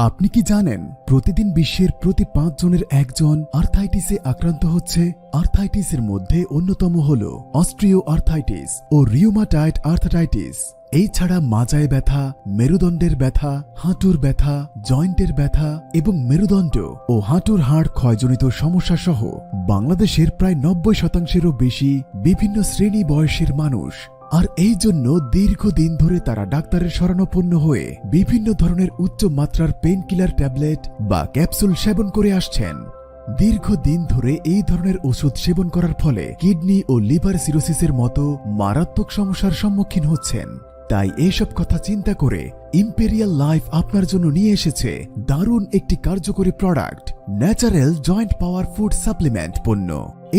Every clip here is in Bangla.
আপনি কি জানেন প্রতিদিন বিশ্বের প্রতি পাঁচ জনের একজন আর্থাইটিসে আক্রান্ত হচ্ছে? আর্থাইটিসের মধ্যে অন্যতম হল অস্ট্রিও আর্থাইটিস ও রিওমাটাইট আর্থাইটিস। এই ছাড়া মাজায় ব্যথা, মেরুদণ্ডের ব্যথা, হাঁটুর ব্যথা, জয়েন্টের ব্যথা এবং মেরুদণ্ড ও হাঁটুর হাড় ক্ষয়জনিত সমস্যা সহ বাংলাদেশের প্রায় নব্বই শতাংশেরও বেশি বিভিন্ন শ্রেণি বয়সের মানুষ আর এই জন্য দীর্ঘদিন ধরে তারা ডাক্তারের শরণাপন্ন হয়ে বিভিন্ন ধরনের উচ্চ মাত্রার পেন কিলার ট্যাবলেট বা ক্যাপসুল সেবন করে আসছেন। দীর্ঘদিন ধরে এই ধরনের ওষুধ সেবন করার ফলে কিডনি ও লিভার সিরোসিসের মতো মারাত্মক সমস্যার সম্মুখীন হচ্ছেন। তাই এইসব কথা চিন্তা করে ইম্পেরিয়াল লাইফ আপনার জন্য নিয়ে এসেছে দারুণ একটি কার্যকরী product natural joint power food supplement পণ্য।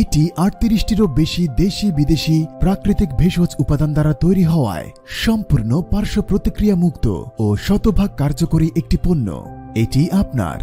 এটি আটত্রিশটিরও বেশি দেশি বিদেশি প্রাকৃতিক ভেষজ উপাদান দ্বারা তৈরি হওয়ায় সম্পূর্ণ পার্শ্ব প্রতিক্রিয়া মুক্ত ও শতভাগ কার্যকরী একটি পণ্য। এটি আপনার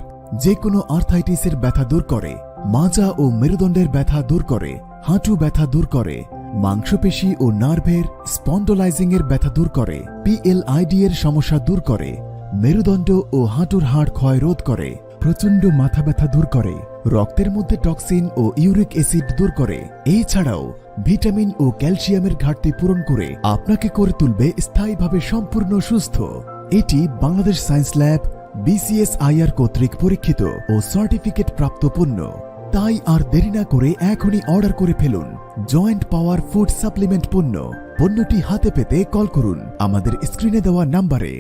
যে কোনো আর্থাইটিসের ব্যথা দূর করে, মাজা ও মেরুদণ্ডের ব্যথা দূর করে, হাঁটু ব্যথা দূর করে মাংসপেশি ও নার্ভের স্পন্ডোলাইজিং এর ব্যথা দূর করে পিএলআইডি এর সমস্যা দূর করে, মেরুদণ্ড ও হাঁটুর হাড় ক্ষয় রোধ করে, প্রচণ্ড মাথা ব্যথা দূর করে, রক্তের মধ্যে টক্সিন ও ইউরিক অ্যাসিড দূর করে। এছাড়াও ভিটামিন ও ক্যালসিয়ামের ঘাটতি পূরণ করে আপনাকে করে তুলবে স্থায়ীভাবে সম্পূর্ণ সুস্থ। এটি বাংলাদেশ সায়েন্স ল্যাব বিসিএসআইআর কর্তৃক পরীক্ষিত ও সার্টিফিকেট প্রাপ্ত পণ্য। তাই আর দেরি না করে এখনই অর্ডার করে ফেলুন। জয়েন্ট পাওয়ার ফুড সাপ্লিমেন্ট পণ্য। পণ্যটি হাতে পেতে কল করুন। আমাদের স্ক্রিনে দেওয়া নাম্বারে